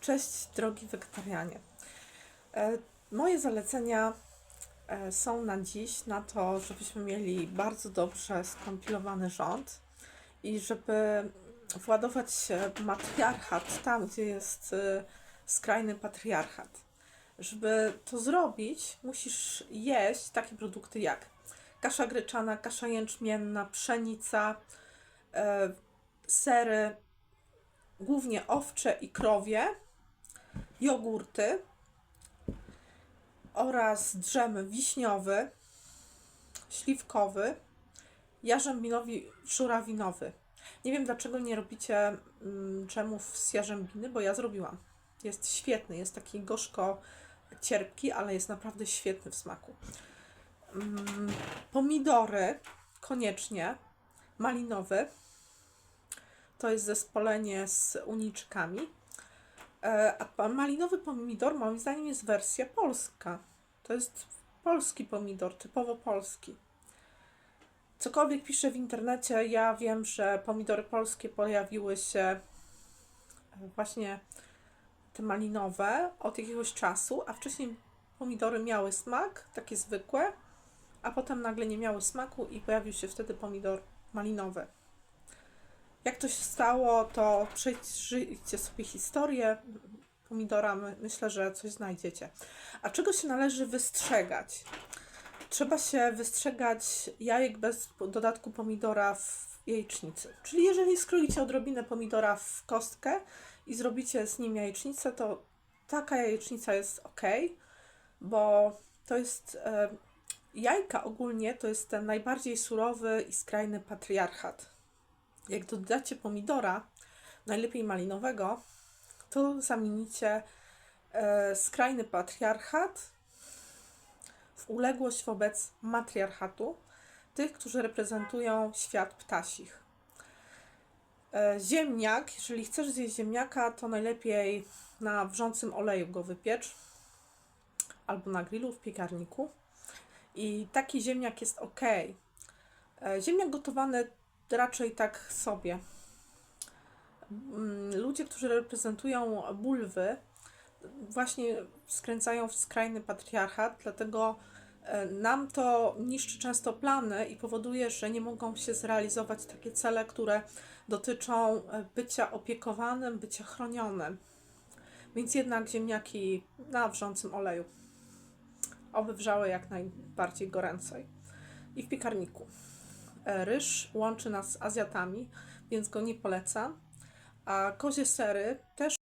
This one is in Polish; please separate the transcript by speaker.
Speaker 1: Cześć drogi wegetarianie. E, Moje zalecenia e, są na dziś na to, żebyśmy mieli bardzo dobrze skompilowany rząd i żeby władować matriarchat tam, gdzie jest e, skrajny patriarchat. Żeby to zrobić, musisz jeść takie produkty jak kasza gryczana, kasza jęczmienna, pszenica, sery, głównie owcze i krowie, jogurty oraz drzem wiśniowy, śliwkowy, jarzębinowy, żurawinowy. Nie wiem dlaczego nie robicie mm, dżemów z jarzębiny, bo ja zrobiłam. Jest świetny, jest taki gorzko cierpki, ale jest naprawdę świetny w smaku. Mm, Pomidory koniecznie, malinowy, to jest zespolenie z uniczkami. E, A malinowy pomidor, moim zdaniem, jest wersja polska. To jest polski pomidor, typowo polski. Cokolwiek piszę w internecie, ja wiem, że pomidory polskie pojawiły się e, właśnie te malinowe od jakiegoś czasu, a wcześniej pomidory miały smak, takie zwykłe, a potem nagle nie miały smaku i pojawił się wtedy pomidor malinowy. Jak to się stało, to przejrzyjcie sobie historię pomidora. My, myślę, że coś znajdziecie. A czego się należy wystrzegać? Trzeba się wystrzegać jajek bez dodatku pomidora w jajecznicy. Czyli jeżeli skroicie odrobinę pomidora w kostkę i zrobicie z nim jajecznicę, to taka jajecznica jest ok, bo to jest. E, jajka ogólnie to jest ten najbardziej surowy i skrajny patriarchat jak dodacie pomidora, najlepiej malinowego, to zamienicie e, skrajny patriarchat w uległość wobec matriarchatu, tych, którzy reprezentują świat ptasich. E, ziemniak, jeżeli chcesz zjeść ziemniaka, to najlepiej na wrzącym oleju go wypiecz albo na grillu w piekarniku. I taki ziemniak jest ok. E, Ziemniak gotowany raczej tak sobie. Mm, Ludzie, którzy reprezentują bulwy, właśnie skręcają w skrajny patriarchat, dlatego e, nam to niszczy często plany i powoduje, że nie mogą się zrealizować takie cele, które dotyczą e, bycia opiekowanym, bycia chronionym. Więc jednak ziemniaki na wrzącym oleju. Oby wrzały jak najbardziej goręcej. I w piekarniku. E, Ryż łączy nas z Azjatami, więc go nie polecam. A kozie sery też